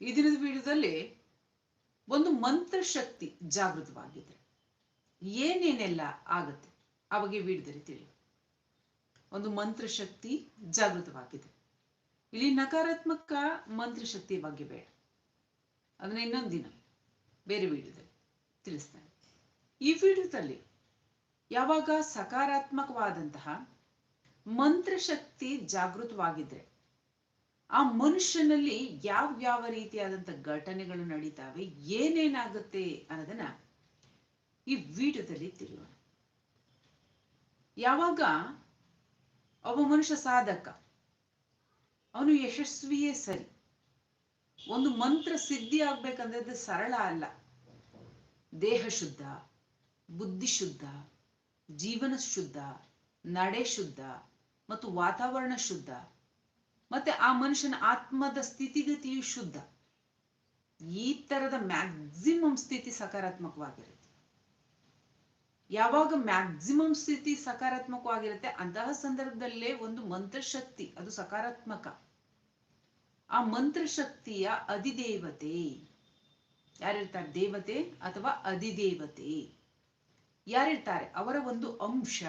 ಈ ದಿನದ ವಿಡಿಯೋದಲ್ಲಿ ಒಂದು ಮಂತ್ರ ಶಕ್ತಿ ಜಾಗೃತವಾಗಿದೆ. ಏನೇನೆಲ್ಲ ಆಗುತ್ತೆ? ಅವಾಗ ಬಗ್ಗೆ ವಿಡಿಯೋದಲ್ಲಿ ಒಂದು ಮಂತ್ರ ಶಕ್ತಿ ಜಾಗೃತವಾಗಿದೆ. ಇಲ್ಲಿ ನಕಾರಾತ್ಮಕ ಮಂತ್ರ ಶಕ್ತಿ ಬಗ್ಗೆ ಬೇಡ. ಅದನ್ನ ಇನ್ನೊಂದು ದಿನ ಬೇರೆ ವಿಡಿಯೋದಲ್ಲಿ ತಿಳಿಸ್ತೇನೆ. ಈ ವಿಡಿಯೋದಲ್ಲಿ ಯಾವಾಗ ಸಕಾರಾತ್ಮಕವಾದಂತಹ ಮಂತ್ರಶಕ್ತಿ ಜಾಗೃತವಾಗಿದ್ರೆ ಆ ಮನುಷ್ಯನಲ್ಲಿ ಯಾವ ಯಾವ ರೀತಿಯಾದಂಥ ಘಟನೆಗಳು ನಡೀತಾವೆ, ಏನೇನಾಗುತ್ತೆ ಅನ್ನೋದನ್ನ ಈ ವಿಡಿಯೋದಲ್ಲಿ ತಿಳಿಯೋಣ. ಯಾವಾಗ ಒಬ್ಬ ಮನುಷ್ಯ ಸಾಧಕ, ಅವನು ಯಶಸ್ವಿಯೇ ಸರಿ, ಒಂದು ಮಂತ್ರ ಸಿದ್ಧಿ ಆಗ್ಬೇಕಂದ್ರೆ ಅದು ಸರಳ ಅಲ್ಲ. ದೇಹ ಶುದ್ಧ, ಬುದ್ಧಿ ಶುದ್ಧ, ಜೀವನ ಶುದ್ಧ, ನಡೆ ಶುದ್ಧ ಮತ್ತು ವಾತಾವರಣ ಶುದ್ಧ. ಮತ್ತೆ ಆ ಮನುಷ್ಯನ ಆತ್ಮದ ಸ್ಥಿತಿಗತಿಯು ಶುದ್ಧ. ಈ ತರದ ಮ್ಯಾಕ್ಸಿಮಮ್ ಸ್ಥಿತಿ ಸಕಾರಾತ್ಮಕವಾಗಿರುತ್ತೆ. ಯಾವಾಗ ಮ್ಯಾಕ್ಸಿಮಮ್ ಸ್ಥಿತಿ ಸಕಾರಾತ್ಮಕವಾಗಿರುತ್ತೆ, ಅಂತಹ ಸಂದರ್ಭದಲ್ಲೇ ಒಂದು ಮಂತ್ರಶಕ್ತಿ, ಅದು ಸಕಾರಾತ್ಮಕ. ಆ ಮಂತ್ರಶಕ್ತಿಯ ಅಧಿದೇವತೆ. ಯಾರಿರ್ತಾರೆ? ದೇವತೆ ಅಥವಾ ಅಧಿದೇವತೆ. ಯಾರಿರ್ತಾರೆ? ಅವರ ಒಂದು ಅಂಶ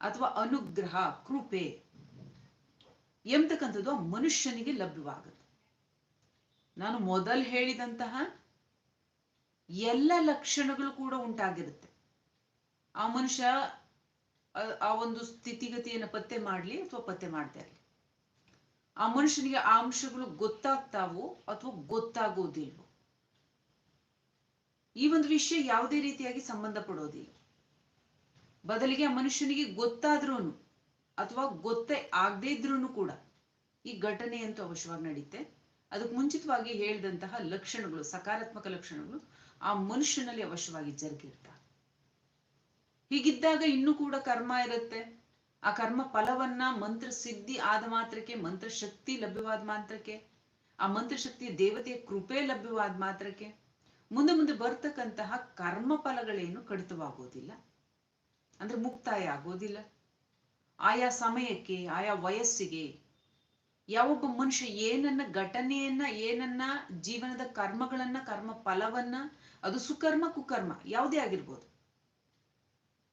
ಅಥವಾ ಅನುಗ್ರಹ, ಕೃಪೆ. ಎಂಬತಕ್ಕಂಥದ್ದು ಆ ಮನುಷ್ಯನಿಗೆ ಲಭ್ಯವಾಗುತ್ತೆ. ನಾನು ಮೊದಲು ಹೇಳಿದಂತಹ ಎಲ್ಲ ಲಕ್ಷಣಗಳು ಕೂಡ ಉಂಟಾಗಿರುತ್ತೆ. ಆ ಮನುಷ್ಯ, ಆ ಒಂದು ಸ್ಥಿತಿಗತಿಯನ್ನು ಪತ್ತೆ ಮಾಡಲಿ ಅಥವಾ ಪತ್ತೆ ಮಾಡ್ತಾ ಇರಲಿ. ಆ ಮನುಷ್ಯನಿಗೆ ಆ ಅಂಶಗಳು ಗೊತ್ತಾಗ್ತಾವೋ ಅಥವಾ ಗೊತ್ತಾಗೋದಿಲ್ವೋ. ಈ ಒಂದು ವಿಷಯ ಯಾವುದೇ ರೀತಿಯಾಗಿ ಸಂಬಂಧ ಪಡೋದಿಲ್ಲ ಬದಲಿಗೆ ಆ ಮನುಷ್ಯನಿಗೆ ಗೊತ್ತಾದ್ರೂ ಅಥವಾ ಗೊತ್ತೇ ಆಗದೇ ಇದ್ರೂ ಕೂಡ ಈ ಘಟನೆ ಅಂತೂ ಅವಶ್ಯವಾಗಿ ನಡೀತೆ. ಅದಕ್ಕೆ ಮುಂಚಿತವಾಗಿ ಹೇಳಿದಂತಹ ಲಕ್ಷಣಗಳು, ಸಕಾರಾತ್ಮಕ ಲಕ್ಷಣಗಳು ಆ ಮನುಷ್ಯನಲ್ಲಿ ಅವಶ್ಯವಾಗಿ ಜರುಗಿರ್ತಾವೆ. ಹೀಗಿದ್ದಾಗ ಇನ್ನೂ ಕೂಡ ಕರ್ಮ ಇರುತ್ತೆ. ಆ ಕರ್ಮ ಫಲವನ್ನ ಮಂತ್ರ ಸಿದ್ಧಿ ಆದ ಮಾತ್ರಕ್ಕೆ, ಮಂತ್ರ ಶಕ್ತಿ ಲಭ್ಯವಾದ ಮಾತ್ರಕ್ಕೆ, ಆ ಮಂತ್ರ ಶಕ್ತಿಯ ದೇವತೆಯ ಕೃಪೆ ಲಭ್ಯವಾದ ಮಾತ್ರಕ್ಕೆ, ಮುಂದೆ ಮುಂದೆ ಬರ್ತಕ್ಕಂತಹ ಕರ್ಮ ಫಲಗಳೇನು ಕಡಿತವಾಗೋದಿಲ್ಲ. ಅಂದ್ರೆ ಮುಕ್ತಾಯ ಆಗೋದಿಲ್ಲ. ಆಯಾ ಸಮಯಕ್ಕೆ, ಆಯಾ ವಯಸ್ಸಿಗೆ, ಯಾವೊಬ್ಬ ಮನುಷ್ಯ ಏನನ್ನ ಘಟನೆಯನ್ನ, ಏನನ್ನ ಜೀವನದ ಕರ್ಮಗಳನ್ನ, ಕರ್ಮ ಫಲವನ್ನ, ಅದು ಸುಕರ್ಮ, ಕುಕರ್ಮ, ಯಾವುದೇ ಆಗಿರ್ಬೋದು,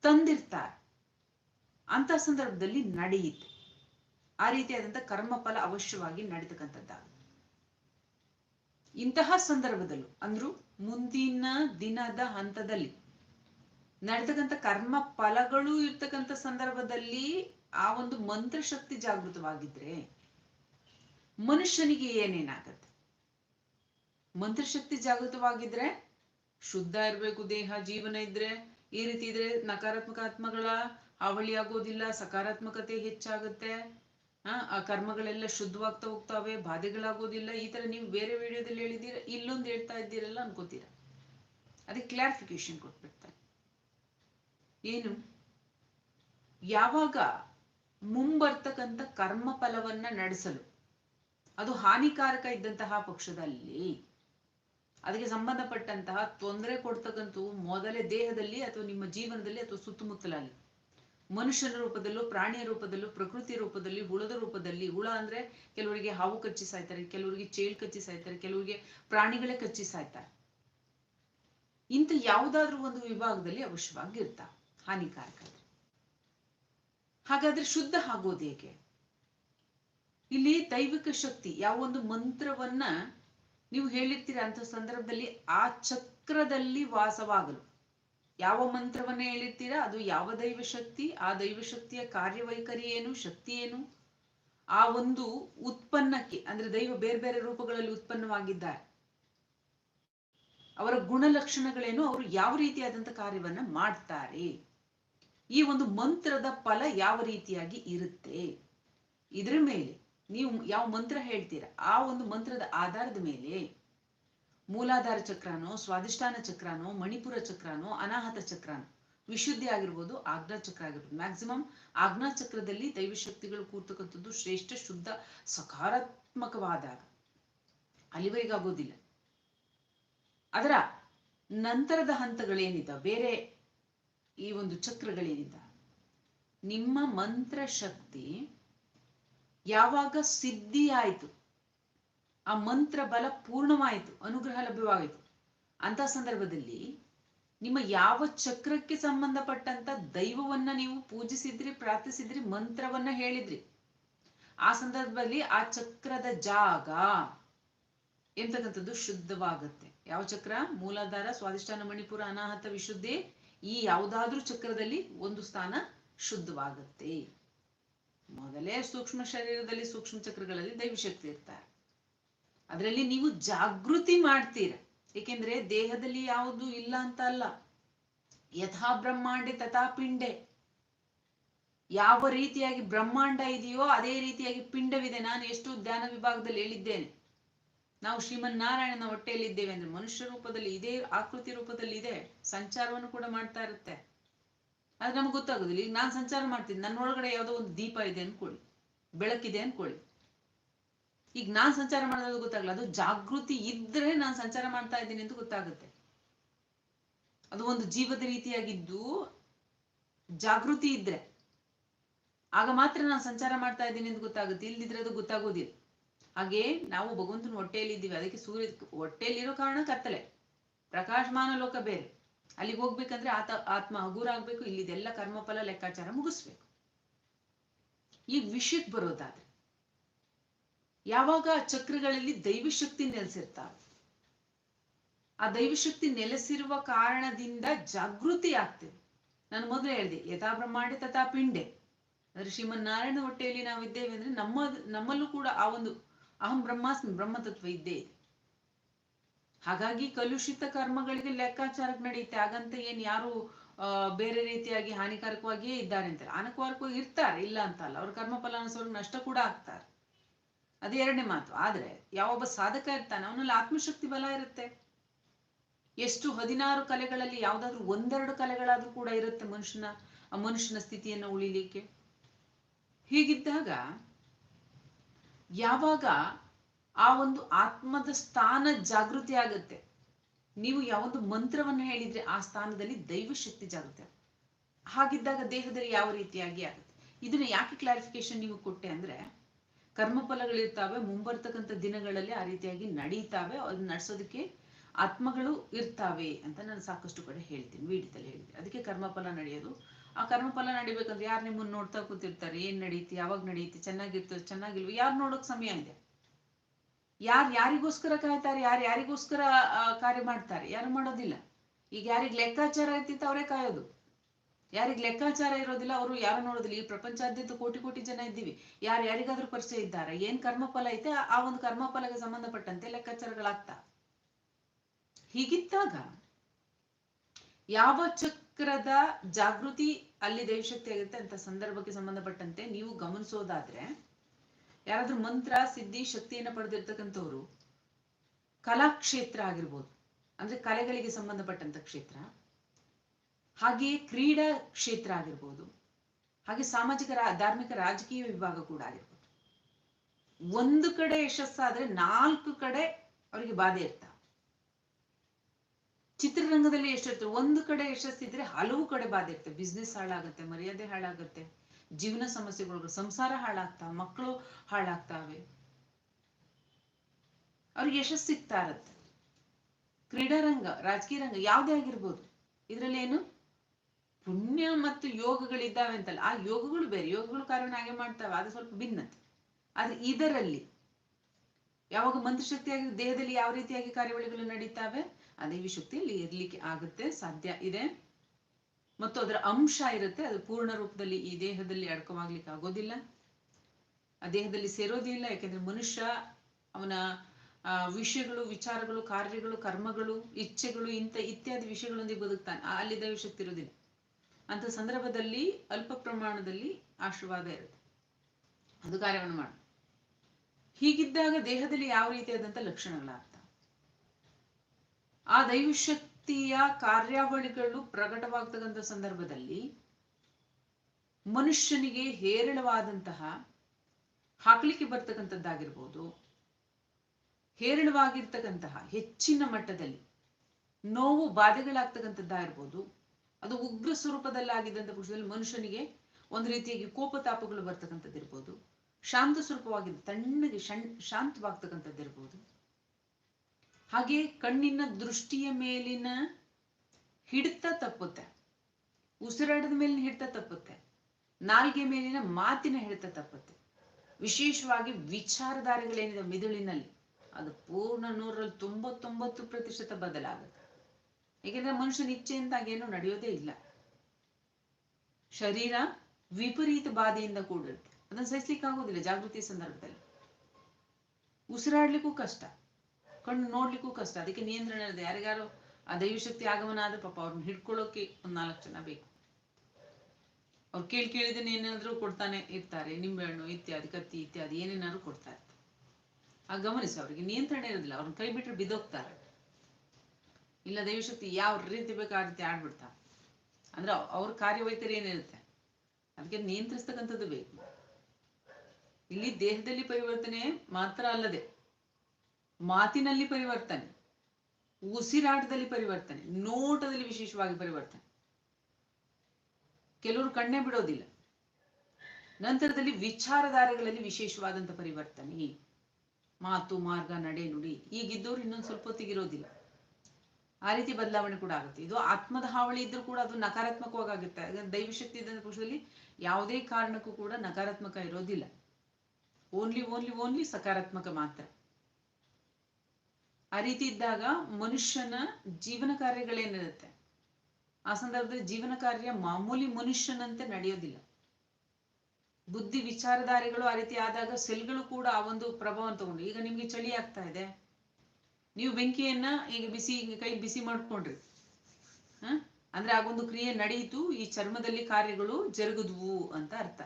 ತಂದಿರ್ತಾರೆ. ಅಂತ ಸಂದರ್ಭದಲ್ಲಿ ನಡೆಯುತ್ತೆ. ಆ ರೀತಿಯಾದಂಥ ಕರ್ಮಫಲ ಅವಶ್ಯವಾಗಿ ನಡೀತಕ್ಕಂಥದ್ದಾಗುತ್ತೆ. ಇಂತಹ ಸಂದರ್ಭದಲ್ಲೂ, ಅಂದ್ರು ಮುಂದಿನ ದಿನದ ಹಂತದಲ್ಲಿ, ನಡೆತಕ್ಕಂಥ ಕರ್ಮ ಫಲಗಳು ಇರ್ತಕ್ಕಂಥ ಸಂದರ್ಭದಲ್ಲಿ ಆ ಒಂದು ಮಂತ್ರಶಕ್ತಿ ಜಾಗೃತವಾಗಿದ್ರೆ ಮನುಷ್ಯನಿಗೆ ಏನೇನಾಗತ್ತೆ? ಮಂತ್ರಶಕ್ತಿ ಜಾಗೃತವಾಗಿದ್ರೆ ಶುದ್ಧ ಇರಬೇಕು ದೇಹ, ಜೀವನ ಇದ್ರೆ, ಈ ರೀತಿ ಇದ್ರೆ ನಕಾರಾತ್ಮಕ ಆತ್ಮಗಳ ಹಾವಳಿ ಆಗೋದಿಲ್ಲ, ಸಕಾರಾತ್ಮಕತೆ ಹೆಚ್ಚಾಗುತ್ತೆ. ಆ ಕರ್ಮಗಳೆಲ್ಲ ಶುದ್ಧವಾಗ್ತಾ ಹೋಗ್ತಾವೆ, ಬಾಧೆಗಳಾಗೋದಿಲ್ಲ. ಈ ತರ ನೀವು ಬೇರೆ ವಿಡಿಯೋದಲ್ಲಿ ಹೇಳಿದೀರ ಇಲ್ಲೊಂದು ಹೇಳ್ತಾ ಇದ್ದೀರಲ್ಲ ಅನ್ಕೋತೀರ? ಅದಕ್ಕೆ ಕ್ಲಾರಿಫಿಕೇಶನ್ ಕೊಟ್ಬಿಡ್ತಾರೆ ಏನು? ಯಾವಾಗ ಮುಂಬರ್ತಕ್ಕಂಥ ಕರ್ಮ ಫಲವನ್ನ ನಡೆಸಲು. ಅದು ಹಾನಿಕಾರಕ ಇದ್ದಂತಹ ಪಕ್ಷದಲ್ಲಿ ಅದಕ್ಕೆ ಸಂಬಂಧಪಟ್ಟಂತಹ ತೊಂದರೆ ಕೊಡ್ತಕ್ಕಂಥ ಮೊದಲೇ ದೇಹದಲ್ಲಿ ಅಥವಾ ನಿಮ್ಮ ಜೀವನದಲ್ಲಿ ಅಥವಾ ಸುತ್ತಮುತ್ತಲಲ್ಲಿ. ಮನುಷ್ಯನ ರೂಪದಲ್ಲೂ, ಪ್ರಾಣಿಯ ರೂಪದಲ್ಲೂ, ಪ್ರಕೃತಿ ರೂಪದಲ್ಲಿ, ಹುಳದ ರೂಪದಲ್ಲಿ, ಹುಳ ಅಂದ್ರೆ ಕೆಲವರಿಗೆ ಹಾವು ಕಚ್ಚಿ ಸಾಯ್ತಾರೆ, ಕೆಲವರಿಗೆ ಚೇಳು ಕಚ್ಚಿ ಸಾಯ್ತಾರೆ, ಕೆಲವರಿಗೆ ಪ್ರಾಣಿಗಳೇ ಕಚ್ಚಿ ಸಾಯ್ತಾರೆ. ಇಂಥ ಯಾವುದಾದ್ರೂ ಒಂದು ವಿಭಾಗದಲ್ಲಿ ಅವಶ್ಯವಾಗಿ ಇರ್ತಾವ ಹಾನಿಕಾರಕ ಹಾಗಾದ್ರೆ ಶುದ್ಧ ಆಗೋದು ಹೇಗೆ? ಇಲ್ಲಿ ದೈವಿಕ ಶಕ್ತಿ ಯಾವ ಒಂದು ಮಂತ್ರವನ್ನ ನೀವು ಹೇಳಿರ್ತೀರ ಅಂತ ಸಂದರ್ಭದಲ್ಲಿ ಆ ಚಕ್ರದಲ್ಲಿ ವಾಸವಾಗಲು. ಯಾವ ಮಂತ್ರವನ್ನ ಹೇಳಿರ್ತೀರಾ? ಅದು ಯಾವ ದೈವ ಶಕ್ತಿ? ಆ ದೈವ ಶಕ್ತಿಯ ಕಾರ್ಯವೈಖರಿ ಏನು? ಶಕ್ತಿ ಏನು? ಆ ಒಂದು ಉತ್ಪನ್ನಕ್ಕೆ, ಅಂದ್ರೆ ದೈವ ಬೇರೆ ಬೇರೆ ರೂಪಗಳಲ್ಲಿ ಉತ್ಪನ್ನವಾಗಿದ್ದಾರೆ. ಅವರ ಗುಣಲಕ್ಷಣಗಳೇನು? ಅವರು ಯಾವ ರೀತಿಯಾದಂಥ ಕಾರ್ಯವನ್ನ ಮಾಡ್ತಾರೆ? ಈ ಒಂದು ಮಂತ್ರದ ಫಲ ಯಾವ ರೀತಿಯಾಗಿ ಇರುತ್ತೆ? ಇದ್ರ ಮೇಲೆ ನೀವು ಯಾವ ಮಂತ್ರ ಹೇಳ್ತೀರಾ? ಆ ಒಂದು ಮಂತ್ರದ ಆಧಾರದ ಮೇಲೆ ಮೂಲಾಧಾರ ಚಕ್ರನೋ ಸ್ವಾದಿಷ್ಠಾನ ಚಕ್ರನೋ, ಮಣಿಪುರ ಚಕ್ರನೋ, ಅನಾಹತ ಚಕ್ರನೋ, ವಿಶುದ್ಧಿ ಆಗಿರ್ಬೋದು, ಆಜ್ಞಾ ಚಕ್ರ ಆಗಿರ್ಬೋದು ಮ್ಯಾಕ್ಸಿಮಮ್ ಆಜ್ಞಾ ಚಕ್ರದಲ್ಲಿ ದೈವ ಶಕ್ತಿಗಳು ಕೂರ್ತಕ್ಕಂಥದ್ದು ಶ್ರೇಷ್ಠ, ಶುದ್ಧ, ಸಕಾರಾತ್ಮಕವಾದಾಗ. ಅಲ್ಲಿವರೆಗೆ ಆಗೋದಿಲ್ಲ. ಅದರ ನಂತರದ ಹಂತಗಳೇನಿದ ಬೇರೆ ಈ ಒಂದು ಚಕ್ರಗಳೇನಿದ? ನಿಮ್ಮ ಮಂತ್ರ ಶಕ್ತಿ ಯಾವಾಗ ಸಿದ್ಧಿಯಾಯಿತು? ಆ ಮಂತ್ರ ಬಲ ಪೂರ್ಣವಾಯಿತು, ಅನುಗ್ರಹ ಲಭ್ಯವಾಯಿತು. ಅಂತ ಸಂದರ್ಭದಲ್ಲಿ ನಿಮ್ಮ ಯಾವ ಚಕ್ರಕ್ಕೆ ಸಂಬಂಧಪಟ್ಟಂತ ದೈವವನ್ನ ನೀವು ಪೂಜಿಸಿದ್ರಿ, ಪ್ರಾರ್ಥಿಸಿದ್ರಿ, ಮಂತ್ರವನ್ನ ಹೇಳಿದ್ರಿ? ಆ ಸಂದರ್ಭದಲ್ಲಿ ಆ ಚಕ್ರದ ಜಾಗ ಎಂತಕ್ಕಂಥದ್ದು ಶುದ್ಧವಾಗುತ್ತೆ. ಯಾವ ಚಕ್ರ? ಮೂಲಾಧಾರ ಸ್ವಾದಿಷ್ಠಾನ ಮಣಿಪುರ, ಅನಾಹತ, ವಿಶುದ್ಧಿ ಈ ಯಾವುದಾದ್ರೂ ಚಕ್ರದಲ್ಲಿ ಒಂದು ಸ್ಥಾನ ಶುದ್ಧವಾಗುತ್ತೆ. ಮೊದಲೇ ಸೂಕ್ಷ್ಮ ಶರೀರದಲ್ಲಿ ಸೂಕ್ಷ್ಮ ಚಕ್ರಗಳಲ್ಲಿ ದೈವಶಕ್ತಿ ಇರ್ತಾರೆ. ಅದರಲ್ಲಿ ನೀವು ಜಾಗೃತಿ ಮಾಡ್ತೀರ. ಏಕೆಂದ್ರೆ ದೇಹದಲ್ಲಿ ಯಾವುದು ಇಲ್ಲ ಅಂತ ಅಲ್ಲ. ಯಥಾ ಬ್ರಹ್ಮಾಂಡೆ ತಥಾ ಪಿಂಡೆ. ಯಾವ ರೀತಿಯಾಗಿ ಬ್ರಹ್ಮಾಂಡ ಇದೆಯೋ ಅದೇ ರೀತಿಯಾಗಿ ಪಿಂಡವಿದೆ. ನಾನು ಎಷ್ಟು ಧ್ಯಾನ ವಿಭಾಗದಲ್ಲಿ ಹೇಳಿದ್ದೇನೆ. ನಾವು ಶ್ರೀಮನ್ ನಾರಾಯಣನ ಹೊಟ್ಟೆಯಲ್ಲಿದ್ದೇವೆ ಅಂದ್ರೆ ಮನುಷ್ಯ ರೂಪದಲ್ಲಿ ಇದೇ ಆಕೃತಿ ರೂಪದಲ್ಲಿ ಇದೆ ಸಂಚಾರವನ್ನು ಕೂಡ ಮಾಡ್ತಾ ಇರುತ್ತೆ. ಆದ್ರೆ ನಮ್ಗೆ ಗೊತ್ತಾಗೋದಿಲ್ಲ, ಈಗ ನಾನು ಸಂಚಾರ ಮಾಡ್ತೀನಿ, ನನ್ನೊಳಗಡೆ ಯಾವುದೋ ಒಂದು ದೀಪ ಇದೆ ಅನ್ಕೊಳ್ಳಿ, ಬೆಳಕಿದೆ ಅನ್ಕೊಳ್ಳಿ. ಈಗ ನಾನ್ ಸಂಚಾರ ಮಾಡೋದು ಗೊತ್ತಾಗಲ್ಲ, ಅದು ಜಾಗೃತಿ ಇದ್ರೆ ನಾನು ಸಂಚಾರ ಮಾಡ್ತಾ ಇದ್ದೀನಿ ಅಂತ ಗೊತ್ತಾಗುತ್ತೆ. ಅದು ಒಂದು ಜೀವದ ರೀತಿಯಾಗಿದ್ದು ಜಾಗೃತಿ ಇದ್ರೆ. ಆಗ ಮಾತ್ರ ನಾನು ಸಂಚಾರ ಮಾಡ್ತಾ ಇದ್ದೀನಿ ಅಂತ ಗೊತ್ತಾಗುತ್ತೆ, ಇಲ್ದಿದ್ರೆ ಅದು ಗೊತ್ತಾಗೋದಿಲ್ಲ. ಹಾಗೆ ನಾವು ಭಗವಂತನ ಹೊಟ್ಟೆಯಲ್ಲಿ ಇದ್ದೀವಿ ಅದಕ್ಕೆ ಸೂರ್ಯ, ಹೊಟ್ಟೆಯಲ್ಲಿರೋ ಕಾರಣ ಕತ್ತಲೆ. ಪ್ರಕಾಶಮಾನ ಲೋಕ ಬೇರೆ. ಅಲ್ಲಿಗೆ ಹೋಗ್ಬೇಕಂದ್ರೆ ಆತ, ಆತ್ಮ ಹಗುರ ಆಗ್ಬೇಕು ಇಲ್ಲಿದೆಲ್ಲ ಕರ್ಮಫಲ ಲೆಕ್ಕಾಚಾರ ಮುಗಿಸ್ಬೇಕು. ಈ ವಿಷಯಕ್ಕೆ ಬರೋದಾದ್ರೆ, ಯಾವಾಗ ಚಕ್ರಗಳಲ್ಲಿ ದೈವಶಕ್ತಿ ನೆಲೆಸಿರುತ್ತಾ ಆ ದೈವಶಕ್ತಿ ನೆಲೆಸಿರುವ ಕಾರಣದಿಂದ ಜಾಗೃತಿ ಆಗ್ತೇವೆ. ನಾನು ಮೊದಲೇ ಹೇಳಿದೆ, ಯಥಾ ಬ್ರಹ್ಮಾಂಡೆ ತಥಾ ಪಿಂಡೆ. ಅಂದ್ರೆ ಶ್ರೀಮನ್ನಾರಾಯಣ ಹೊಟ್ಟೆಯಲ್ಲಿ ನಾವು ಇದ್ದೇವೆ ಅಂದ್ರೆ ನಮ್ಮ, ನಮ್ಮಲ್ಲೂ ಕೂಡ ಆ ಒಂದು ಅಹಂ ಬ್ರಹ್ಮಾಸ್ಮಿ, ಬ್ರಹ್ಮತತ್ವ ಇದ್ದೇ ಇದೆ. ಹಾಗಾಗಿ ಕಲುಷಿತ ಕರ್ಮಗಳಿಗೆ ಲೆಕ್ಕಾಚಾರಕ್ಕೆ ನಡೆಯುತ್ತೆ. ಹಾಗಂತ ಏನ್ ಯಾರು ಬೇರೆ ರೀತಿಯಾಗಿ ಹಾನಿಕಾರಕವಾಗಿಯೇ ಇದ್ದಾರೆ ಅಂತಾರೆ. ಹಾನಿಕಾರಕವಾಗಿ ಇರ್ತಾರೆ, ಇಲ್ಲ ಅಂತ ಅಲ್ಲ ಅವ್ರ ಕರ್ಮಫಲ ಅನುಸರು ನಷ್ಟ ಕೂಡ ಆಗ್ತಾರೆ. ಅದೇ ಎರಡನೇ ಮಾತು. ಆದ್ರೆ ಯಾವೊಬ್ಬ ಸಾಧಕ ಇರ್ತಾನೆ, ಅವನಲ್ಲಿ ಆತ್ಮಶಕ್ತಿ ಬಲ ಇರುತ್ತೆ. ಎಷ್ಟು ಹದಿನಾರು ಕಲೆಗಳಲ್ಲಿ ಯಾವ್ದಾದ್ರು ಒಂದೆರಡು ಕಲೆಗಳಾದ್ರೂ ಕೂಡ ಇರುತ್ತೆ ಮನುಷ್ಯನ, ಆ ಮನುಷ್ಯನ ಸ್ಥಿತಿಯನ್ನು ಉಳಿಲಿಕ್ಕೆ. ಹೀಗಿದ್ದಾಗ ಯಾವಾಗ ಆ ಒಂದು ಆತ್ಮದ ಸ್ಥಾನ ಜಾಗೃತಿ ಆಗುತ್ತೆ? ನೀವು ಯಾವೊಂದು ಮಂತ್ರವನ್ನು ಹೇಳಿದ್ರೆ ಆ ಸ್ಥಾನದಲ್ಲಿ ದೈವಶಕ್ತಿ ಶಕ್ತಿ ಜಾಗುತ್ತೆ ಹಾಗಿದ್ದಾಗ ದೇಹದಲ್ಲಿ ಯಾವ ರೀತಿಯಾಗಿ ಆಗುತ್ತೆ? ಇದನ್ನ ಯಾಕೆ ಕ್ಲಾರಿಫಿಕೇಶನ್ ನೀವು ಕೊಟ್ಟೆ ಅಂದ್ರೆ ಕರ್ಮಫಲಗಳಿರ್ತಾವೆ ಮುಂಬರ್ತಕ್ಕಂಥ ದಿನಗಳಲ್ಲಿ ಆ ರೀತಿಯಾಗಿ ನಡೀತಾವೆ ಅದನ್ನ ನಡೆಸೋದಕ್ಕೆ ಆತ್ಮಗಳು ಇರ್ತಾವೆ ಅಂತ ನಾನು ಸಾಕಷ್ಟು ಕಡೆ ಹೇಳ್ತೀನಿ, ವಿಡಿಯೋದಲ್ಲಿ ಹೇಳ್ತೀನಿ ಅದಕ್ಕೆ ಕರ್ಮಫಲ ನಡೆಯೋದು ಆ ಕರ್ಮಫಲ ನಡಿಬೇಕಂದ್ರೆ ಯಾರು ನಿಮ್ಮನ್ನ ನೋಡ್ತಾ ಕೂತಿರ್ತಾರೆ? ಏನ್ ನಡೀತಿ? ಯಾವಾಗ ನಡೀತಿ? ಚೆನ್ನಾಗಿರ್ತದೆ ಚೆನ್ನಾಗಿಲ್ವ? ಯಾರು ನೋಡೋಕ್ ಸಮಯ ಇದೆ? ಯಾರು ಯಾರಿಗೋಸ್ಕರ ಕಾಯ್ತಾರೆ? ಯಾರು ಯಾರಿಗೋಸ್ಕರ ಕಾರ್ಯ ಮಾಡ್ತಾರೆ? ಯಾರು ಮಾಡೋದಿಲ್ಲ. ಈಗ ಯಾರಿಗ್ ಲೆಕ್ಕಾಚಾರ ಇರ್ತಿತ್ತು ಅವರೇ ಕಾಯೋದು. ಯಾರಿಗ್ ಲೆಕ್ಕಾಚಾರ ಇರೋದಿಲ್ಲ ಅವರು ಯಾರು ನೋಡೋದಿಲ್ಲ. ಈ ಪ್ರಪಂಚಾದ್ಯಂತ ಕೋಟಿ ಕೋಟಿ ಜನ ಇದ್ದೀವಿ. ಯಾರು ಯಾರಿಗಾದ್ರೂ ಪರಿಚಯ ಇದ್ದಾರೆ? ಏನ್ ಕರ್ಮಫಲ ಐತೆ? ಆ- ಒಂದು ಕರ್ಮಫಲಕ್ಕೆ ಸಂಬಂಧಪಟ್ಟಂತೆ ಲೆಕ್ಕಾಚಾರಗಳಾಗ್ತಾ. ಹೀಗಿದ್ದಾಗ ಯಾವ ಚಕ್ರದ ಜಾಗೃತಿ ಅಲ್ಲಿ ದೈವಶಕ್ತಿ ಆಗುತ್ತೆ ಅಂತ ಸಂದರ್ಭಕ್ಕೆ ಸಂಬಂಧಪಟ್ಟಂತೆ ನೀವು ಗಮನಿಸೋದಾದ್ರೆ, ಯಾರಾದ್ರೂ ಮಂತ್ರ, ಸಿದ್ಧಿ, ಶಕ್ತಿಯನ್ನ ಪಡೆದಿರ್ತಕ್ಕಂಥವ್ರು, ಕಲಾಕ್ಷೇತ್ರ ಆಗಿರ್ಬೋದು, ಅಂದ್ರೆ ಕಲೆಗಳಿಗೆ ಸಂಬಂಧಪಟ್ಟಂತ ಕ್ಷೇತ್ರ, ಹಾಗೆಯೇ ಕ್ರೀಡಾ ಕ್ಷೇತ್ರ ಆಗಿರ್ಬೋದು, ಹಾಗೆ ಸಾಮಾಜಿಕ ಧಾರ್ಮಿಕ ರಾಜಕೀಯ ವಿಭಾಗ ಕೂಡ ಆಗಿರ್ಬೋದು. ಒಂದು ಕಡೆ ಯಶಸ್ಸಾದ್ರೆ ನಾಲ್ಕು ಕಡೆ ಅವರಿಗೆ ಬಾಧೆ ಇರ್ತಾವ ಚಿತ್ರರಂಗದಲ್ಲಿ ಎಷ್ಟಿರ್ತದೆ ಒಂದು ಕಡೆ ಯಶಸ್ಸಿದ್ರೆ ಹಲವು ಕಡೆ ಬಾಧೆ ಇರ್ತದೆ ಬಿಸ್ನೆಸ್ ಹಾಳಾಗುತ್ತೆ, ಮರ್ಯಾದೆ ಹಾಳಾಗುತ್ತೆ, ಜೀವನ ಸಮಸ್ಯೆಗಳು ಸಂಸಾರ ಹಾಳಾಗ್ತಾವ ಮಕ್ಕಳು ಹಾಳಾಗ್ತಾವೆ. ಅವ್ರಿಗೆ ಯಶಸ್ಸು ಸಿಗ್ತಾ ಇರತ್ತೆ. ಕ್ರೀಡಾರಂಗ ರಾಜಕೀಯ ರಂಗ ಯಾವುದೇ ಆಗಿರ್ಬೋದು. ಇದ್ರಲ್ಲಿ ಏನು? ಪುಣ್ಯ ಮತ್ತು ಯೋಗಗಳಿದ್ದಾವೆ ಅಂತಲ್ಲ. ಆ ಯೋಗಗಳು ಬೇರೆ. ಯೋಗಗಳು ಕಾರಣ ಹಾಗೆ ಮಾಡ್ತಾವೆ. ಅದು ಸ್ವಲ್ಪ ಭಿನ್ನತೆ. ಆದ್ರೆ ಇದರಲ್ಲಿ ಯಾವಾಗ ಮಂತ್ರಶಕ್ತಿಯಾಗಿ, ದೇಹದಲ್ಲಿ ಯಾವ ರೀತಿಯಾಗಿ ಕಾರ್ಯವಳಿಗಳು ನಡೀತಾವೆ? ಆ ದೈವಿ ಶಕ್ತಿಯಲ್ಲಿ ಇರ್ಲಿಕ್ಕೆ ಆಗುತ್ತೆ, ಸಾಧ್ಯ ಇದೆ. ಮತ್ತು ಅದರ ಅಂಶ ಇರುತ್ತೆ, ಅದು ಪೂರ್ಣ ರೂಪದಲ್ಲಿ ಈ ದೇಹದಲ್ಲಿ ಅಡಕವಾಗ್ಲಿಕ್ಕೆ ಆಗೋದಿಲ್ಲ. ಆ ದೇಹದಲ್ಲಿ ಸೇರೋದಿಲ್ಲ ಯಾಕೆಂದ್ರೆ ಮನುಷ್ಯ ಅವನ ವಿಷಯಗಳು, ವಿಚಾರಗಳು, ಕಾರ್ಯಗಳು, ಕರ್ಮಗಳು, ಇಚ್ಛೆಗಳು, ಇಂಥ ಇತ್ಯಾದಿ ವಿಷಯಗಳೊಂದಿಗೆ ಬದುಕ್ತಾನೆ. ಅಲ್ಲಿ ದೈವ ಶಕ್ತಿ ಇರೋದಿಲ್ಲ ಅಂತ ಸಂದರ್ಭದಲ್ಲಿ ಅಲ್ಪ ಪ್ರಮಾಣದಲ್ಲಿ ಆಶೀರ್ವಾದ ಇರುತ್ತೆ. ಅದು ಕಾರ್ಯವನ್ನು ಮಾಡ. ಹೀಗಿದ್ದಾಗ ದೇಹದಲ್ಲಿ ಯಾವ ರೀತಿಯಾದಂಥ ಲಕ್ಷಣಗಳಾಗ್ತವೆ? ಆ ದೈವಶಕ್ತಿಯ ಕಾರ್ಯಾವಳಿಗಳು ಪ್ರಕಟವಾಗ್ತಕ್ಕಂಥ ಸಂದರ್ಭದಲ್ಲಿ ಮನುಷ್ಯನಿಗೆ ಹೇರಳವಾದಂತಹ ಹಾಕ್ಲಿಕ್ಕೆ ಬರ್ತಕ್ಕಂಥದ್ದಾಗಿರ್ಬೋದು, ಹೇರಳವಾಗಿರ್ತಕ್ಕಂತಹ ಹೆಚ್ಚಿನ ಮಟ್ಟದಲ್ಲಿ ನೋವು ಬಾಧೆಗಳಾಗ್ತಕ್ಕಂಥದ್ದಾಗಿರ್ಬೋದು, ಅದು ಉಗ್ರ ಸ್ವರೂಪದಲ್ಲಿ ಆಗಿದ್ದಂಥ ಪಕ್ಷದಲ್ಲಿ ಮನುಷ್ಯನಿಗೆ ಒಂದು ರೀತಿಯಾಗಿ ಕೋಪತಾಪಗಳು ಬರ್ತಕ್ಕಂಥದ್ದಿರ್ಬೋದು, ಶಾಂತ ಸ್ವರೂಪವಾಗಿದ್ದು ತಣ್ಣಗೆ ಶಣ್, ಶಾಂತವಾಗ್ತಕ್ಕಂಥದ್ದಿರ್ಬೋದು. ಹಾಗೆ ಕಣ್ಣಿನ ದೃಷ್ಟಿಯ ಮೇಲಿನ ಹಿಡಿತ ತಪ್ಪುತ್ತೆ. ಉಸಿರಾಟದ ಮೇಲಿನ ಹಿಡಿತ ತಪ್ಪುತ್ತೆ. ನಾಲ್ಗೆ ಮೇಲಿನ ಮಾತಿನ ಹಿಡಿತ ತಪ್ಪುತ್ತೆ. ವಿಶೇಷವಾಗಿ ವಿಚಾರಧಾರೆಗಳೇನಿದೆ ಮಿದುಳಿನಲ್ಲಿ, ಅದು ಪೂರ್ಣ ನೂರಲ್ಲಿ ತೊಂಬತ್ತೊಂಬತ್ತು ಪ್ರತಿಶತ ಬದಲಾಗುತ್ತೆ. ಏಕೆಂದ್ರೆ ಮನುಷ್ಯನ ಇಚ್ಛೆಯಿಂದಾಗಿ ಏನು ನಡೆಯೋದೇ ಇಲ್ಲ. ಶರೀರ ವಿಪರೀತ ಬಾಧೆಯಿಂದ ಕೂಡಿರುತ್ತೆ. ಅದನ್ನು ಸಹಿಸ್ಲಿಕ್ಕೆ ಆಗೋದಿಲ್ಲ ಜಾಗೃತಿ ಸಂದರ್ಭದಲ್ಲಿ. ಉಸಿರಾಡ್ಲಿಕ್ಕೂ ಕಷ್ಟ. ಕಣ್ಣು ನೋಡ್ಲಿಕ್ಕೂ ಕಷ್ಟ. ಅದಕ್ಕೆ ನಿಯಂತ್ರಣ ಇರದೆ. ಯಾರಿಗಾರು ಆ ದೈವಶಕ್ತಿ ಆಗಮನ ಆದ್ರೆ ಪಾಪ ಅವ್ರನ್ನ ಹಿಡ್ಕೊಳ್ಳೋಕೆ ಒಂದ್ ನಾಲ್ಕು ಜನ ಬೇಕು. ಅವ್ರು ಕೇಳಿ ಕೇಳಿದನ್ನ ಏನಾದ್ರೂ ಕೊಡ್ತಾನೆ ಇರ್ತಾರೆ. ನಿಂಬೆಹಣ್ಣು ಇತ್ಯಾದಿ, ಕತ್ತಿ ಇತ್ಯಾದಿ ಏನೇನಾದ್ರು ಕೊಡ್ತಾ ಆ ಗಮನಿಸಿ ಅವರಿಗೆ. ನಿಯಂತ್ರಣ ಇರೋದಿಲ್ಲ. ಅವ್ರನ್ನ ಕೈ ಬಿಟ್ರೆ ಬಿದ್ದೋಗ್ತಾರೆ. ಇಲ್ಲ, ದೈವಶಕ್ತಿ ಯಾವ ರೀತಿ ಬೇಕು ಆ ರೀತಿ ಆಡ್ಬಿಡ್ತಾರೆ ಅಂದ್ರೆ ಅವ್ರ ಕಾರ್ಯವೈಖರಿ ಏನಿರುತ್ತೆ? ಅದಕ್ಕೆ ನಿಯಂತ್ರಿಸ್ತಕ್ಕಂಥದ್ದು ಬೇಕು. ಇಲ್ಲಿ ದೇಹದಲ್ಲಿ ಪರಿವರ್ತನೆ ಮಾತ್ರ ಅಲ್ಲದೆ ಮಾತಿನಲ್ಲಿ ಪರಿವರ್ತನೆ, ಉಸಿರಾಟದಲ್ಲಿ ಪರಿವರ್ತನೆ, ನೋಟದಲ್ಲಿ ವಿಶೇಷವಾಗಿ ಪರಿವರ್ತನೆ. ಕೆಲವರು ಕಣ್ಣೇ ಬಿಡೋದಿಲ್ಲ. ನಂತರದಲ್ಲಿ ವಿಚಾರಧಾರೆಗಳಲ್ಲಿ ವಿಶೇಷವಾದಂತ ಪರಿವರ್ತನೆ ಮಾತು, ಮಾರ್ಗ, ನಡೆ, ನುಡಿ ಈಗಿದ್ದವ್ರು ಇನ್ನೊಂದು ಸ್ವಲ್ಪ ಹೊತ್ತಿಗಿರೋದಿಲ್ಲ ಆ ರೀತಿ ಬದಲಾವಣೆ ಕೂಡ ಆಗುತ್ತೆ. ಇದು ಆತ್ಮದ ಹಾವಳಿ ಇದ್ರೂ ಕೂಡ ಅದು ನಕಾರಾತ್ಮಕವಾಗಿ ಆಗುತ್ತೆ ದೈವಶಕ್ತಿ ಇದ್ದ ಪಕ್ಷದಲ್ಲಿ ಯಾವುದೇ ಕಾರಣಕ್ಕೂ ಕೂಡ ನಕಾರಾತ್ಮಕ ಇರೋದಿಲ್ಲ. ಓನ್ಲಿ ಓನ್ಲಿ ಓನ್ಲಿ ಸಕಾರಾತ್ಮಕ ಮಾತ್ರ. ಆ ರೀತಿ ಇದ್ದಾಗ ಮನುಷ್ಯನ ಜೀವನ ಕಾರ್ಯಗಳೇನಿರುತ್ತೆ ಆ ಸಂದರ್ಭದಲ್ಲಿ ಜೀವನ ಕಾರ್ಯ ಮಾಮೂಲಿ ಮನುಷ್ಯನಂತೆ ನಡೆಯೋದಿಲ್ಲ. ಬುದ್ಧಿ ವಿಚಾರಧಾರೆಗಳು ಆ ರೀತಿ ಆದಾಗ ಸೆಲ್ಗಳು ಕೂಡ ಆ ಒಂದು ಪ್ರಭಾವ ತಗೊಂಡು, ಈಗ ನಿಮ್ಗೆ ಚಳಿ ಆಗ್ತಾ ಇದೆ. ನೀವು ಬೆಂಕಿಯನ್ನ ಈಗ ಬಿಸಿ ಕೈ ಬಿಸಿ ಮಾಡ್ಕೊಂಡ್ರಿ. ಹ? ಅಂದ್ರೆ ಆಗೊಂದು ಕ್ರಿಯೆ ನಡೆಯಿತು ಈ ಚರ್ಮದಲ್ಲಿ ಕಾರ್ಯಗಳು ಜರುಗಿದ್ವು ಅಂತ ಅರ್ಥ.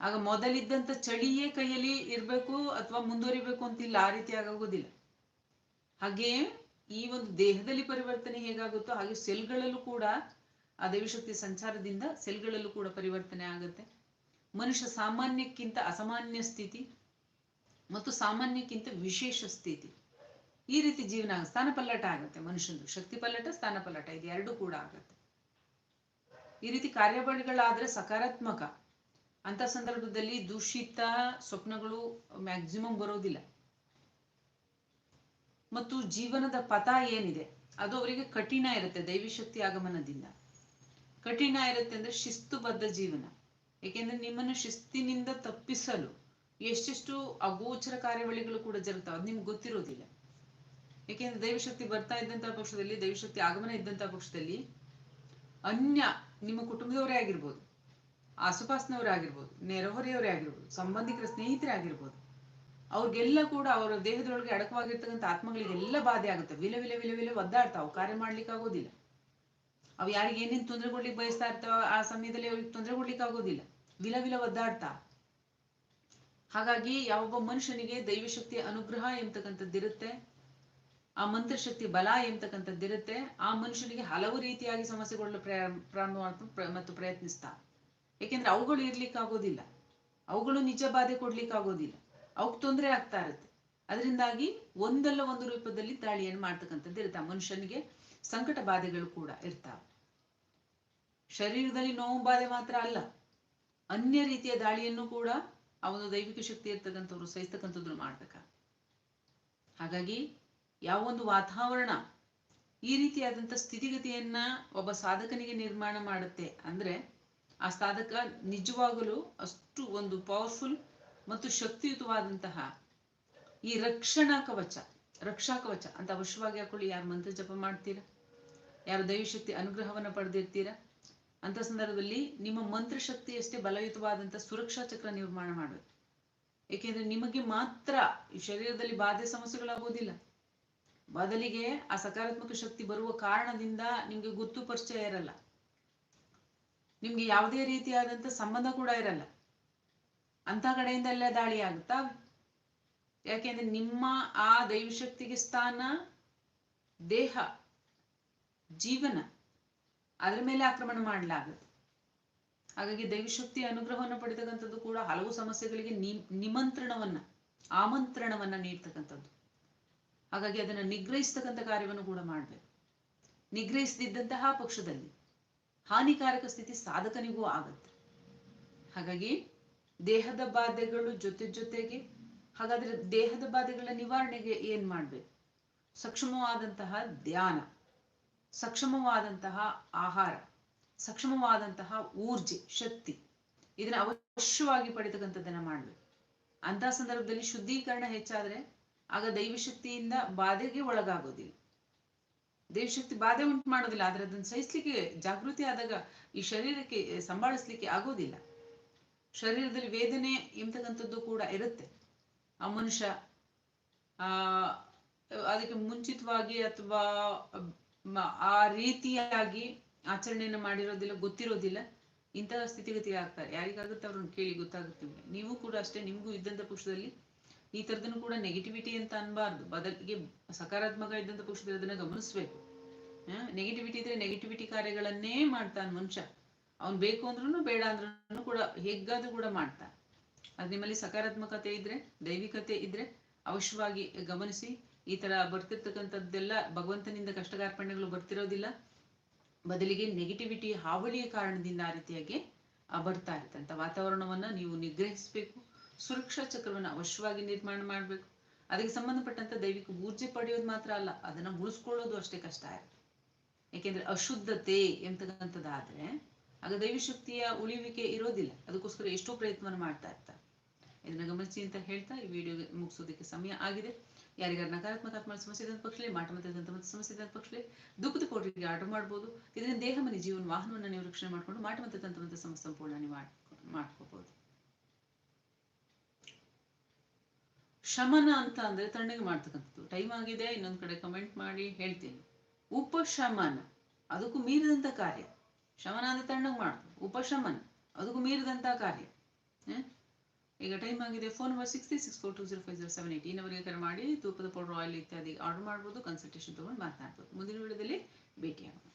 ಆಗ ಮೊದಲಿದ್ದಂತ ಚಳಿಯೇ ಕೈಯಲ್ಲಿ ಇರ್ಬೇಕು ಅಥವಾ ಮುಂದುವರಿಬೇಕು ಅಂತಿಲ್ಲ, ಆ ರೀತಿ ಆಗೋದಿಲ್ಲ. ಹಾಗೆಯೇ ಈ ಒಂದು ದೇಹದಲ್ಲಿ ಪರಿವರ್ತನೆ ಹೇಗಾಗುತ್ತೋ ಹಾಗೆ ಸೆಲ್ಗಳಲ್ಲೂ ಕೂಡ ಆ ದೈವಶಕ್ತಿ ಸಂಚಾರದಿಂದ ಸೆಲ್ಗಳಲ್ಲೂ ಕೂಡ ಪರಿವರ್ತನೆ ಆಗುತ್ತೆ. ಮನುಷ್ಯ ಸಾಮಾನ್ಯಕ್ಕಿಂತ ಅಸಾಮಾನ್ಯ ಸ್ಥಿತಿ ಮತ್ತು ಸಾಮಾನ್ಯಕ್ಕಿಂತ ವಿಶೇಷ ಸ್ಥಿತಿ. ಈ ರೀತಿ ಜೀವನ ಸ್ಥಾನ ಪಲ್ಲಟ ಆಗುತ್ತೆ ಮನುಷ್ಯನದು ಶಕ್ತಿ ಪಲ್ಲಟ, ಸ್ಥಾನ ಪಲ್ಲಟ ಇದು ಎರಡು ಕೂಡ ಆಗುತ್ತೆ. ಈ ರೀತಿ ಕಾರ್ಯಪಡೆಗಳಾದ್ರೆ ಸಕಾರಾತ್ಮಕ. ಅಂತ ಸಂದರ್ಭದಲ್ಲಿ ದೂಷಿತ ಸ್ವಪ್ನಗಳು ಮ್ಯಾಕ್ಸಿಮಮ್ ಬರೋದಿಲ್ಲ. ಮತ್ತು ಜೀವನದ ಪಥ ಏನಿದೆ? ಅದು ಅವರಿಗೆ ಕಠಿಣ ಇರುತ್ತೆ ದೈವಿಶಕ್ತಿ ಆಗಮನದಿಂದ. ಕಠಿಣ ಇರುತ್ತೆ ಅಂದ್ರೆ ಶಿಸ್ತುಬದ್ಧ ಜೀವನ. ಏಕೆಂದ್ರೆ ನಿಮ್ಮನ್ನು ಶಿಸ್ತಿನಿಂದ ತಪ್ಪಿಸಲು ಎಷ್ಟೆಷ್ಟು ಅಗೋಚರ ಕಾರ್ಯವಳಿಗಳು ಕೂಡ ಜರುಗ್ತಾವೆ. ಅದು ನಿಮ್ಗೆ ಗೊತ್ತಿರೋದಿಲ್ಲ. ಏಕೆಂದ್ರೆ ದೈವಶಕ್ತಿ ಬರ್ತಾ ಇದ್ದಂತಹ ಪಕ್ಷದಲ್ಲಿ, ದೈವಶಕ್ತಿ ಆಗಮನ ಇದ್ದಂತಹ ಪಕ್ಷದಲ್ಲಿ ಅನ್ಯ ನಿಮ್ಮ ಕುಟುಂಬದವರೇ ಆಗಿರ್ಬೋದು, ಆಸುಪಾಸಿನವರೇ ಆಗಿರ್ಬೋದು, ನೆರೆಹೊರೆಯವರೇ ಆಗಿರ್ಬೋದು, ಸಂಬಂಧಿಕರ ಸ್ನೇಹಿತರೇ ಆಗಿರ್ಬೋದು ಅವ್ರಿಗೆಲ್ಲ ಕೂಡ ಅವರ ದೇಹದೊಳಗೆ ಅಡಕವಾಗಿರ್ತಕ್ಕಂಥ ಆತ್ಮಗಳಿಗೆಲ್ಲ ಬಾಧೆ ಆಗುತ್ತೆ. ವಿಲ ವಿಲ ವಿಲ ವಿಲ ಒದ್ದಾಡ್ತಾವ. ಕಾರ್ಯ ಮಾಡ್ಲಿಕ್ಕೆ ಆಗೋದಿಲ್ಲ. ಅವು ಯಾರಿಗೆ ಏನೇನು ತೊಂದರೆ ಕೊಡ್ಲಿಕ್ಕೆ ಬಯಸ್ತಾ ಇರ್ತಾವ ಆ ಸಮಯದಲ್ಲಿ ಅವ್ರಿಗೆ ತೊಂದರೆ ಕೊಡ್ಲಿಕ್ಕೆ ಆಗೋದಿಲ್ಲ. ವಿಲ ವಿಲ ಒದ್ದಾಡ್ತಾ. ಹಾಗಾಗಿ ಯಾವೊಬ್ಬ ಮನುಷ್ಯನಿಗೆ ದೈವಶಕ್ತಿಯ ಅನುಗ್ರಹ ಎಂಬತಕ್ಕಂಥದ್ದಿರುತ್ತೆ ಆ ಮಂತ್ರಶಕ್ತಿ ಬಲ ಎಂಬತಕ್ಕಂಥದ್ದಿರುತ್ತೆ ಆ ಮನುಷ್ಯನಿಗೆ ಹಲವು ರೀತಿಯಾಗಿ ಸಮಸ್ಯೆಗಳು ಪ್ರಾರಂಭ ಮತ್ತು ಪ್ರಯತ್ನಿಸ್ತಾ. ಏಕೆಂದ್ರೆ ಅವುಗಳು ಇರ್ಲಿಕ್ಕೆ ಆಗೋದಿಲ್ಲ. ಅವುಗಳು ನಿಜ ಬಾಧೆ ಕೊಡ್ಲಿಕ್ಕೆ ಆಗೋದಿಲ್ಲ. ಅವಕ್ಕೆ ತೊಂದರೆ ಆಗ್ತಾ ಇರುತ್ತೆ. ಅದರಿಂದಾಗಿ ಒಂದಲ್ಲ ಒಂದು ರೂಪದಲ್ಲಿ ದಾಳಿಯನ್ನು ಮಾಡ್ತಕ್ಕಂಥದ್ದು ಇರುತ್ತೆ. ಮನುಷ್ಯನಿಗೆ ಸಂಕಟ ಬಾಧೆಗಳು ಕೂಡ ಇರ್ತಾವೆ. ಶರೀರದಲ್ಲಿ ನೋವು ಬಾಧೆ ಮಾತ್ರ ಅಲ್ಲ, ಅನ್ಯ ರೀತಿಯ ದಾಳಿಯನ್ನು ಕೂಡ ಆ ಒಂದು ದೈವಿಕ ಶಕ್ತಿ ಇರ್ತಕ್ಕಂಥವ್ರು ಸಹಿಸ್ತಕ್ಕಂಥದ್ರು ಮಾಡ್ಬೇಕ ಹಾಗಾಗಿ ಯಾವ ಒಂದು ವಾತಾವರಣ ಈ ರೀತಿಯಾದಂಥ ಸ್ಥಿತಿಗತಿಯನ್ನ ಒಬ್ಬ ಸಾಧಕನಿಗೆ ನಿರ್ಮಾಣ ಮಾಡುತ್ತೆ ಅಂದ್ರೆ ಆ ಸಾಧಕ ನಿಜವಾಗಲೂ ಅಷ್ಟು ಒಂದು ಪವರ್ಫುಲ್ ಮತ್ತು ಶಕ್ತಿಯುತವಾದಂತಹ ಈ ರಕ್ಷಣಾ ಕವಚ, ರಕ್ಷಾ ಕವಚ ಅಂತ ಅವಶ್ಯವಾಗಿ ಹಾಕೊಳ್ಳಿ. ಯಾರು ಮಂತ್ರ ಜಪ ಮಾಡ್ತೀರಾ? ಯಾರು ದೈವಶಕ್ತಿ ಅನುಗ್ರಹವನ್ನು ಪಡೆದಿರ್ತೀರಾ? ಅಂತ ಸಂದರ್ಭದಲ್ಲಿ ನಿಮ್ಮ ಮಂತ್ರ ಶಕ್ತಿಯಷ್ಟೇ ಬಲಯುತವಾದಂತ ಸುರಕ್ಷಾ ಚಕ್ರ ನಿರ್ಮಾಣ ಮಾಡಬೇಕು. ಏಕೆಂದ್ರೆ ನಿಮಗೆ ಮಾತ್ರ ಈ ಶರೀರದಲ್ಲಿ ಬಾಧೆ ಸಮಸ್ಯೆಗಳಾಗೋದಿಲ್ಲ. ಬದಲಿಗೆ ಆ ಸಕಾರಾತ್ಮಕ ಶಕ್ತಿ ಬರುವ ಕಾರಣದಿಂದ ನಿಮ್ಗೆ ಗೊತ್ತು ಪರಿಚಯ ಇರಲ್ಲ. ನಿಮ್ಗೆ ಯಾವುದೇ ರೀತಿಯಾದಂತ ಸಂಬಂಧ ಕೂಡ ಇರಲ್ಲ. ಅಂತ ಕಡೆಯಿಂದೆಲ್ಲ ದಾಳಿ ಆಗುತ್ತಾ? ಯಾಕೆಂದ್ರೆ ನಿಮ್ಮ ಆ ದೈವಶಕ್ತಿಗೆ ಸ್ಥಾನ ದೇಹ, ಜೀವನ. ಅದರ ಮೇಲೆ ಆಕ್ರಮಣ ಮಾಡಲಾಗುತ್ತೆ. ಹಾಗಾಗಿ ದೈವಶಕ್ತಿ ಅನುಗ್ರಹವನ್ನು ಪಡೆತಕ್ಕಂಥದ್ದು ಕೂಡ ಹಲವು ಸಮಸ್ಯೆಗಳಿಗೆ ನಿಮಂತ್ರಣವನ್ನ, ಆಮಂತ್ರಣವನ್ನ ನೀಡ್ತಕ್ಕಂಥದ್ದು. ಹಾಗಾಗಿ ಅದನ್ನ ನಿಗ್ರಹಿಸ್ತಕ್ಕಂಥ ಕಾರ್ಯವನ್ನು ಕೂಡ ಮಾಡಬೇಕು. ನಿಗ್ರಹಿಸದಿದ್ದಂತಹ ಪಕ್ಷದಲ್ಲಿ ಹಾನಿಕಾರಕ ಸ್ಥಿತಿ ಸಾಧಕನಿಗೂ ಆಗತ್ತೆ. ಹಾಗಾಗಿ ದೇಹದ ಬಾಧೆಗಳು ಜೊತೆ ಜೊತೆಗೆ, ಹಾಗಾದ್ರೆ ದೇಹದ ಬಾಧೆಗಳ ನಿವಾರಣೆಗೆ ಏನ್ ಮಾಡ್ಬೇಕು? ಸಕ್ಷಮವಾದಂತಹ ಧ್ಯಾನ, ಸಕ್ಷಮವಾದಂತಹ ಆಹಾರ, ಸಕ್ಷಮವಾದಂತಹ ಊರ್ಜೆ, ಶಕ್ತಿ, ಇದನ್ನ ಅವಶ್ಯವಾಗಿ ಪಡಿತಕ್ಕಂಥದ್ದನ್ನ ಮಾಡ್ಬೇಕು. ಅಂತ ಸಂದರ್ಭದಲ್ಲಿ ಶುದ್ಧೀಕರಣ ಹೆಚ್ಚಾದ್ರೆ ಆಗ ದೈವಶಕ್ತಿಯಿಂದ ಬಾಧೆಗೆ ಒಳಗಾಗೋದಿಲ್ಲ. ದೈವಶಕ್ತಿ ಬಾಧೆ ಉಂಟು ಮಾಡೋದಿಲ್ಲ, ಆದ್ರೆ ಅದನ್ನ ಸಹಿಸ್ಲಿಕ್ಕೆ ಜಾಗೃತಿ ಆದಾಗ ಈ ಶರೀರಕ್ಕೆ ಸಂಭಾಳಿಸ್ಲಿಕ್ಕೆ ಆಗೋದಿಲ್ಲ. ಶರೀರದಲ್ಲಿ ವೇದನೆ ಎಂಬತಕ್ಕಂಥದ್ದು ಕೂಡ ಇರುತ್ತೆ. ಆ ಮನುಷ್ಯ, ಆ, ಅದಕ್ಕೆ ಮುಂಚಿತವಾಗಿ ಅಥವಾ ಆ ರೀತಿಯಾಗಿ ಆಚರಣೆಯನ್ನು ಮಾಡಿರೋದಿಲ್ಲ, ಗೊತ್ತಿರೋದಿಲ್ಲ. ಇಂತಹ ಸ್ಥಿತಿಗತಿ ಆಗ್ತಾರೆ. ಯಾರಿಗಾಗುತ್ತೆ ಅವ್ರನ್ನ ಕೇಳಿ ಗೊತ್ತಾಗುತ್ತೆ. ನೀವು ಕೂಡ ಅಷ್ಟೇ, ನಿಮಗೂ ಇದ್ದಂಥ ಪುರುಷದಲ್ಲಿ ಈ ಥರದನ್ನು ಕೂಡ ನೆಗೆಟಿವಿಟಿ ಅಂತ ಅನ್ಬಾರ್ದು. ಬದಲಿಗೆ ಸಕಾರಾತ್ಮಕ ಇದ್ದಂಥ ಪುರುಷದಲ್ಲಿ ಅದನ್ನ ಗಮನಿಸ್ಬೇಕು. ನೆಗೆಟಿವಿಟಿ ಇದ್ರೆ ನೆಗೆಟಿವಿಟಿ ಕಾರ್ಯಗಳನ್ನೇ ಮಾಡ್ತಾನೆ ಮನುಷ್ಯ. ಅವ್ನ್ ಬೇಕು ಅಂದ್ರೂ ಬೇಡ ಅಂದ್ರೂ ಕೂಡ ಹೇಗಾದ್ರೂ ಕೂಡ ಮಾಡ್ತಾನೆ. ಅದು ನಿಮ್ಮಲ್ಲಿ ಸಕಾರಾತ್ಮಕತೆ ಇದ್ರೆ, ದೈವಿಕತೆ ಇದ್ರೆ ಅವಶ್ಯವಾಗಿ ಗಮನಿಸಿ, ಈ ತರ ಬರ್ತಿರ್ತಕ್ಕಂಥದ್ದೆಲ್ಲ ಭಗವಂತನಿಂದ ಕಷ್ಟಗಾರ್ಪಣೆಗಳು ಬರ್ತಿರೋದಿಲ್ಲ. ಬದಲಿಗೆ ನೆಗೆಟಿವಿಟಿ ಹಾವಳಿಯ ಕಾರಣದಿಂದ ಆ ರೀತಿಯಾಗಿ ಬರ್ತಾ ಇರ್ತಂತ. ವಾತಾವರಣವನ್ನ ನೀವು ನಿಗ್ರಹಿಸಬೇಕು. ಸುರಕ್ಷಾ ಚಕ್ರವನ್ನ ಅವಶ್ಯವಾಗಿ ನಿರ್ಮಾಣ ಮಾಡಬೇಕು. ಅದಕ್ಕೆ ಸಂಬಂಧಪಟ್ಟಂತ ದೈವಿಕ ಊರ್ಜೆ ಪಡೆಯೋದು ಮಾತ್ರ ಅಲ್ಲ, ಅದನ್ನ ಉಳಿಸ್ಕೊಳ್ಳೋದು ಅಷ್ಟೇ ಕಷ್ಟ ಇರುತ್ತೆ ಯಾಕೆಂದ್ರೆ ಅಶುದ್ಧತೆ ಎಂತಕ್ಕಂಥದ್ದಾದ್ರೆ ಆಗ ದೈವಶಕ್ತಿಯ ಉಳಿವಿಕೆ ಇರೋದಿಲ್ಲ. ಅದಕ್ಕೋಸ್ಕರ ಎಷ್ಟೋ ಪ್ರಯತ್ನವನ್ನು ಮಾಡ್ತಾ ಇರ್ತಾರೆ. ಇದನ್ನ ಗಮನಿಸಿ ಅಂತ ಹೇಳ್ತಾ ಈ ವಿಡಿಯೋ ಮುಗಿಸೋದಕ್ಕೆ ಸಮಯ ಆಗಿದೆ. ಯಾರಿಗಾರ ನಕಾರಾತ್ಮಕ ಆತ್ಮ ಸಮಸ್ಯೆ ಇದ್ದ ಪಕ್ಷದಲ್ಲಿ ಮಾಟ ಮತ್ತೆ ಸಮಸ್ಯೆ ಇದ್ದ ಪಕ್ಷದಲ್ಲಿ ದುಃಖದ ಕೋಟರಿಗೆ ಆರ್ಡರ್ ಮಾಡ್ಬೋದು. ಇದರಿಂದ ದೇಹ, ಮನೆ, ಜೀವನ, ವಾಹನವನ್ನು ನೀವು ರಕ್ಷಣೆ ಮಾಡ್ಕೊಂಡು ಮಾಟ ಮತ್ತೆ ಮತ್ತೆ ಸಮಸ್ಯೆ ಸಂಪೂರ್ಣ ನೀವು ಮಾಡ್- ಮಾಡ್ಕೋಬಹುದು ಶಮನ ಅಂತ ಅಂದ್ರೆ ತಣ್ಣಗೆ ಮಾಡ್ತಕ್ಕಂಥದ್ದು. ಟೈಮ್ ಆಗಿದೆ, ಇನ್ನೊಂದ್ ಕಡೆ ಕಮೆಂಟ್ ಮಾಡಿ ಹೇಳ್ತೀನಿ. ಉಪಶಮನ. ಅದಕ್ಕೂ ಮೀರಿದಂತ ಕಾರ್ಯ. ಶಮನ ಅಂದ್ರೆ ತಣ್ಣಗೆ ಮಾಡೋದು ಉಪಶಮನ ಅದಕ್ಕೂ ಮೀರಿದಂತ ಕಾರ್ಯ? ಈಗ ಟೈಮ್ ಆಗಿದೆ phone number six three six four two zero five zero seven eight ಈ ಕರೆ ಮಾಡಿ ತೂಪದ ಪೌಡರ್ ಆಯಿಲ್ ಇತ್ಯಾದಿ ಆರ್ಡರ್ ಮಾಡ್ಬೋದು ಕನ್ಸಲ್ಟೇಷನ್ ತೊಗೊಂಡು ಮಾತನಾಡ್ಬೋದು. ಮುಂದಿನ ವಿಡಿಯೋದಲ್ಲಿ ಭೇಟಿಯಾಗೋಣ.